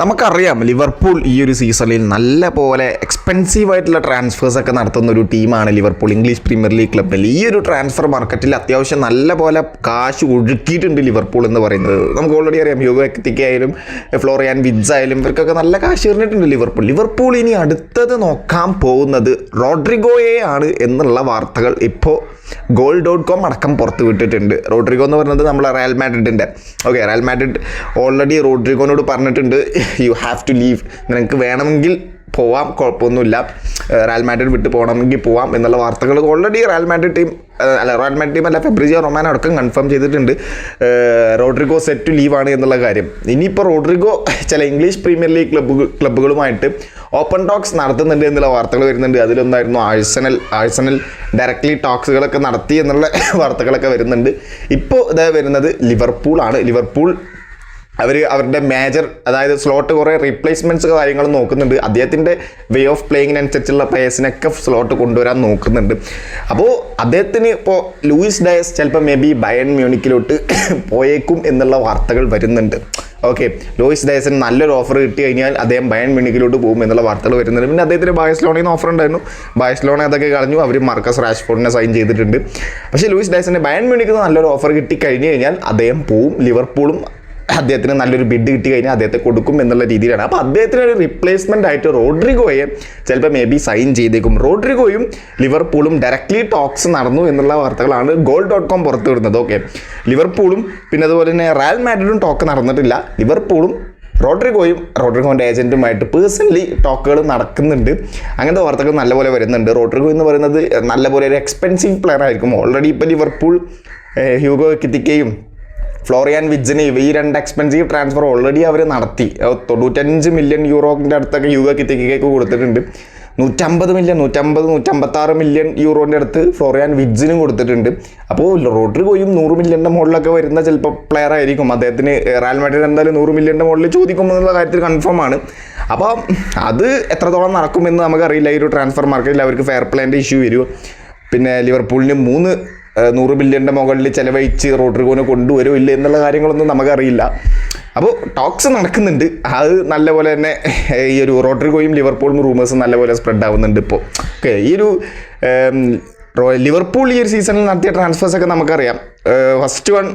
നമുക്കറിയാം ലിവർപൂൾ ഈ ഒരു സീസണിൽ നല്ല പോലെ എക്സ്പെൻസീവ് ആയിട്ടുള്ള ട്രാൻസ്ഫേഴ്സ് ഒക്കെ നടത്തുന്ന ഒരു ടീമാണ് ലിവർപൂൾ. ഇംഗ്ലീഷ് പ്രീമിയർ ലീഗ് ക്ലബിൽ ഈ ഒരു ട്രാൻസ്ഫർ മാർക്കറ്റിൽ അത്യാവശ്യം നല്ല പോലെ കാശ് ഒഴുക്കിയിട്ടുണ്ട് ലിവർപൂൾ എന്ന് പറയുന്നത്. നമുക്ക് ഓൾറെഡി അറിയാം യോഗ വ്യക്തിക്ക് ആയാലും ഫ്ലോറിയാൻ വിഡ്സ് ആയാലും ഇവർക്കൊക്കെ നല്ല കാശ് എറിഞ്ഞിട്ടുണ്ട് ലിവർപൂൾ. ലിവർപൂൾ ഇനി അടുത്തത് നോക്കാൻ പോകുന്നത് റോഡ്രിഗോയെ ആണ് എന്നുള്ള വാർത്തകൾ ഇപ്പോൾ ഗോൾ ഡോട്ട് കോം അടക്കം പുറത്ത് വിട്ടിട്ടുണ്ട് റോഡ്രിഗോ എന്ന് പറയുന്നത് നമ്മൾ റയൽ മാഡ്രിഡിന്റെ ഓക്കെ റയൽ മാഡ്രിഡ് ഓൾറെഡി റോഡ്രിഗോനോട് പറഞ്ഞിട്ടുണ്ട് യു ഹാവ് ടു ലീവ് നിനക്ക് വേണമെങ്കിൽ പോവാം കുഴപ്പമൊന്നുമില്ല. റയൽ മാഡ്രിഡ് വിട്ട് പോകണമെങ്കിൽ പോവാം എന്നുള്ള വാർത്തകൾ ഓൾറെഡി റയൽ മാഡ്രിഡ് ടീം അല്ല റയൽ മാഡ്രിഡ് ടീം അല്ല ഫെബ്രിജിയോ റൊമാൻ അടക്കം കൺഫേം ചെയ്തിട്ടുണ്ട്. റോഡ്രിഗോ സെറ്റ് ടു ലീവാണ് എന്നുള്ള കാര്യം. ഇനിയിപ്പോൾ റോഡ്രിഗോ ചില ഇംഗ്ലീഷ് പ്രീമിയർ ലീഗ് ക്ലബ്ബുകൾ ക്ലബ്ബുകളുമായിട്ട് ഓപ്പൺ ടോക്സ് നടത്തുന്നുണ്ട് എന്നുള്ള വാർത്തകൾ വരുന്നുണ്ട്. അതിലൊന്നായിരുന്നു ആഴ്സണൽ ആഴ്സണൽ ഡയറക്ട്ലി ടോക്സുകളൊക്കെ നടത്തി എന്നുള്ള വാർത്തകളൊക്കെ വരുന്നുണ്ട്. ഇപ്പോൾ ഇതാ വരുന്നത് ലിവർപൂൾ ആണ്. ലിവർപൂൾ അവർ അവരുടെ മേജർ അതായത് സ്ലോട്ട് കുറേ റീപ്ലേസ്മെന്റ്സ് കാര്യങ്ങളും നോക്കുന്നുണ്ട്. അദ്ദേഹത്തിന്റെ വേ ഓഫ് പ്ലേയിങ്ങിനനുസരിച്ചുള്ള പ്ലേയേഴ്സിനൊക്കെ സ്ലോട്ട് കൊണ്ടുവരാൻ നോക്കുന്നുണ്ട്. അപ്പോൾ അദ്ദേഹത്തിന് ഇപ്പോൾ ലൂയിസ് ഡയസ് ചിലപ്പോൾ മേ ബി ബയൺ മ്യൂണിക്കിലോട്ട് പോയേക്കും എന്നുള്ള വാർത്തകൾ വരുന്നുണ്ട്. ഓക്കെ ലൂയിസ് ഡയസിന് നല്ലൊരു ഓഫർ കിട്ടി കഴിഞ്ഞാൽ അദ്ദേഹം ബയൺ മ്യൂണിക്കിലോട്ട് പോകും എന്നുള്ള വാർത്തകൾ വരുന്നുണ്ട്. പിന്നെ അദ്ദേഹത്തിന് ബായസ്ലോണയിൽ നിന്ന് ഓഫർ ഉണ്ടായിരുന്നു. ബായസ്ലോണ അതൊക്കെ കളഞ്ഞു. അവർ മാർക്കസ് റാഷ്ഫോർഡിനെ സൈൻ ചെയ്തിട്ടുണ്ട്. പക്ഷേ ലൂയിസ് ഡയസിന് ബയൺ മ്യൂണിക്കിൽ നിന്ന് നല്ലൊരു ഓഫർ കിട്ടി കഴിഞ്ഞു കഴിഞ്ഞാൽ അദ്ദേഹം പോവും. ലിവർപൂളും അദ്ദേഹത്തിന് നല്ലൊരു ബിഡ് കിട്ടി കഴിഞ്ഞാൽ അദ്ദേഹത്തെ കൊടുക്കും എന്നുള്ള രീതിയിലാണ്. അപ്പോൾ അദ്ദേഹത്തിന് ഒരു റിപ്ലേസ്മെന്റ് ആയിട്ട് റോഡ്രിഗോയെ ചിലപ്പോൾ മേ ബി സൈൻ ചെയ്തേക്കും. റോഡ്രിഗോയും ലിവർപൂളും ഡയറക്ട്ലി ടോക്സ് നടന്നു എന്നുള്ള വാർത്തകളാണ് ഗോൾ ഡോട്ട് കോം പുറത്തു വിടുന്നത് ഓക്കെ ലിവർപൂളും പിന്നെ അതുപോലെ തന്നെ റയൽ മാഡ്രിഡും ടോക്ക് നടന്നിട്ടില്ല. ലിവർപൂളും റോഡ്രിഗോയും റോഡ്രിഗോന്റെ ഏജന്റുമായിട്ട് പേഴ്സണലി ടോക്കുകൾ നടക്കുന്നുണ്ട്. അങ്ങനത്തെ വാർത്തകൾ നല്ലപോലെ വരുന്നുണ്ട്. റോഡ്രിഗോ എന്ന് പറയുന്നത് നല്ലപോലെ ഒരു എക്സ്പെൻസീവ് പ്ലെയർ ആയിരിക്കും. ഓൾറെഡി ഇപ്പോൾ ലിവർപൂൾ ഹ്യൂഗോ കിത്തിക്കയും ഫ്ലോറിയാൻ വിഡ്ജിന് ഈ രണ്ട് എക്സ്പെൻസീവ് ട്രാൻസ്ഫർ ഓൾറെഡി അവർ നടത്തി. തൊണ്ണൂറ്റഞ്ച് മില്യൺ യൂറോന്റെ അടുത്തൊക്കെ യുവ കിത്തിക്കേക്ക് കൊടുത്തിട്ടുണ്ട്. നൂറ്റമ്പത് മില്യൺ നൂറ്റമ്പത് നൂറ്റമ്പത്താറ് മില്യൺ യൂറോന്റെ അടുത്ത് ഫ്ലോറിയൻ വിജിനും കൊടുത്തിട്ടുണ്ട്. അപ്പോൾ റോഡ്രിഗോയും നൂറ് മില്യന്റെ മുകളിലൊക്കെ വരുന്ന ചിലപ്പോൾ പ്ലെയർ ആയിരിക്കും. അദ്ദേഹത്തിന് റയൽ മാഡ്രിഡ് എന്തായാലും നൂറ് മില്യന്റെ മുകളിൽ ചോദിക്കും എന്നുള്ള കാര്യത്തിൽ കൺഫേം ആണ്. അപ്പോൾ അത് എത്രത്തോളം നടക്കുമെന്ന് നമുക്കറിയില്ല. ഈ ഒരു ട്രാൻസ്ഫർ മാർക്കറ്റിൽ അവർക്ക് ഫെയർ പ്ലേന്റെ ഇഷ്യൂ വരും. പിന്നെ ലിവർപൂളിന് മൂന്ന് നൂറ് ബില്യന്റെ മുകളിൽ ചിലവഴിച്ച് റോഡ്രിഗോനെ കൊണ്ടുവരും ഇല്ല എന്നുള്ള കാര്യങ്ങളൊന്നും നമുക്കറിയില്ല. അപ്പോൾ ടോക്സ് നടക്കുന്നുണ്ട്. അത് നല്ലപോലെ തന്നെ ഈ ഒരു റോഡ്രിഗോയും ലിവർപൂളും റൂമേഴ്സും നല്ലപോലെ സ്പ്രെഡ് ആവുന്നുണ്ട് ഇപ്പോൾ ഓക്കെ ഈ ഒരു ലിവർപൂൾ ഈ ഒരു സീസണിൽ നടത്തിയ ട്രാൻസ്ഫേഴ്സൊക്കെ നമുക്കറിയാം. ഫസ്റ്റ് വൺ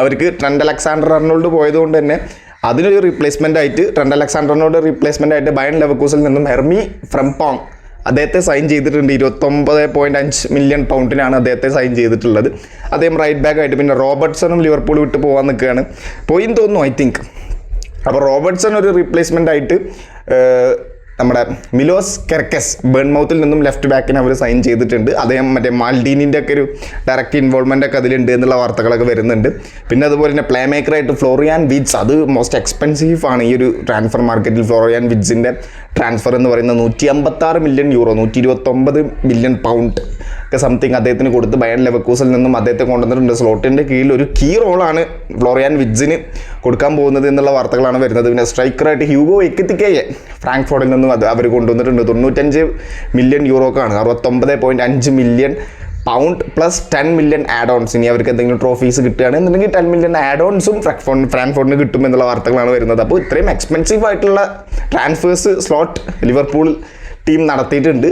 അവർക്ക് ട്രെൻഡ് അലക്സാണ്ടർ അർണോൾഡ് പോയതുകൊണ്ട് തന്നെ അതിനൊരു റീപ്ലേസ്മെന്റ് ആയിട്ട് ട്രെൻഡ് അലക്സാണ്ടറിനോട് റീപ്ലേസ്മെന്റ് ആയിട്ട് ബയൺ ലെവക്കൂസിൽ നിന്നും ഹെർമി ഫ്രംപോങ് അദ്ദേഹത്തെ സൈൻ ചെയ്തിട്ടുണ്ട്. ഇരുപത്തൊമ്പത് പോയിന്റ് അഞ്ച് മില്യൺ പൗണ്ടിനാണ് അദ്ദേഹത്തെ സൈൻ ചെയ്തിട്ടുള്ളത്. അദ്ദേഹം റൈറ്റ് ബാക്ക് ആയിട്ട് പിന്നെ റോബർട്ട്സണും ലിവർപൂൾ വിട്ട് പോകാൻ നിൽക്കുകയാണ്. പോയിന്ന് തോന്നുന്നു ഐ തിങ്ക് അപ്പോൾ റോബർട്ട്സൺ ഒരു റീപ്ലേസ്മെന്റ് ആയിട്ട് നമ്മുടെ മിലോസ് കെർക്കസ് ബേൺമൗത്തിൽ നിന്നും ലെഫ്റ്റ് ബാക്കിന് അവർ സൈൻ ചെയ്തിട്ടുണ്ട്. അദ്ദേഹം മറ്റേ മാൽഡീനിന്റെ ഒക്കെ ഒരു ഡയറക്റ്റ് ഇൻവോൾവ്മെന്റ് ഒക്കെ അതിലുണ്ട് എന്നുള്ള വാർത്തകളൊക്കെ വരുന്നുണ്ട്. പിന്നെ അതുപോലെ തന്നെ പ്ലേ മേക്കറായിട്ട് ഫ്ലോറിയാൻ വിറ്റ്സ് അത് മോസ്റ്റ് എക്സ്പെൻസീവ് ആണ് ഈ ഒരു ട്രാൻസ്ഫർ മാർക്കറ്റിൽ ഫ്ലോറിയാൻ വിറ്റ്സിന്റെ ട്രാൻസ്ഫർ എന്ന് പറയുന്നത് നൂറ്റി അമ്പത്താറ് മില്യൺ യൂറോ നൂറ്റി ഇരുപത്തൊമ്പത് മില്യൺ പൗണ്ട് ഒക്കെ സംതിങ് അദ്ദേഹത്തിന് കൊടുത്ത് ബയൺ ലെവക്കൂസിൽ നിന്നും അദ്ദേഹത്തെ കൊണ്ടുവന്നിട്ടുണ്ട്. സ്ലോട്ടിന്റെ കീഴിൽ ഒരു കീ റോളാണ് ഫ്ലോറിയാൻ വിഡ്സിന് കൊടുക്കാൻ പോകുന്നത് എന്നുള്ള വാർത്തകളാണ് വരുന്നത്. പിന്നെ സ്ട്രൈക്കറായിട്ട് ഹ്യൂഗോ എക്കത്തിക്കയെ ഫ്രാങ്ക്ഫോർഡിൽ നിന്നും അത് അവർ കൊണ്ടുവന്നിട്ടുണ്ട്. തൊണ്ണൂറ്റഞ്ച് മില്യൺ യൂറോക്കാണ് അറുപത്തൊമ്പത് പോയിന്റ് അഞ്ച് million pound plus ten million add ons ഇനി അവർക്ക് എന്തെങ്കിലും ട്രോഫീസ് കിട്ടുകയാണെന്നുണ്ടെങ്കിൽ ടെൻ മില്യൺ ആഡ് ഓൺസും ഫ്രാങ്ക്ഫോൺ ഫ്രാൻഫോണിന് കിട്ടും എന്നുള്ള വാർത്തകളാണ് വരുന്നത്. അപ്പോൾ ഇത്രയും എക്സ്പെൻസീവ് ആയിട്ടുള്ള ട്രാൻസ്ഫേഴ്സ് സ്ലോട്ട് ലിവർപൂൾ ടീം നടത്തിയിട്ടുണ്ട്.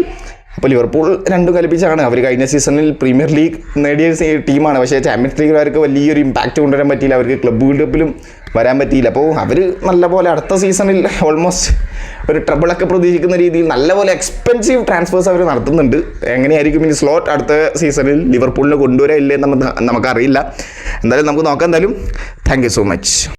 അപ്പോൾ ലിവർപൂൾ രണ്ടും കൽപ്പിച്ചാണ്. അവർ കഴിഞ്ഞ സീസണിൽ പ്രീമിയർ ലീഗ് നേടിയ ടീമാണ്. പക്ഷേ ചാമ്പ്യൻസ് ലീഗിൽ അവർക്ക് വലിയൊരു ഇമ്പാക്റ്റ് കൊണ്ടുവരാൻ പറ്റിയില്ല. അവർക്ക് ക്ലബ്ബ് വേൾഡ് കപ്പിലും വരാൻ പറ്റിയില്ല. അപ്പോൾ അവർ നല്ലപോലെ അടുത്ത സീസണിൽ ഓൾമോസ്റ്റ് ഒരു ട്രബിളൊക്കെ പ്രതീക്ഷിക്കുന്ന രീതിയിൽ നല്ലപോലെ എക്സ്പെൻസീവ് ട്രാൻസ്ഫേഴ്സ് അവർ നടത്തുന്നുണ്ട്. എങ്ങനെയായിരിക്കും ഇനി സ്ലോട്ട് അടുത്ത സീസണിൽ ലിവർപൂളിന് കൊണ്ടുവരാൻ ഇല്ലേ എന്ന് നമുക്ക് നമുക്കറിയില്ല. എന്തായാലും നമുക്ക് നോക്കാം. എന്തായാലും താങ്ക് സോ മച്ച്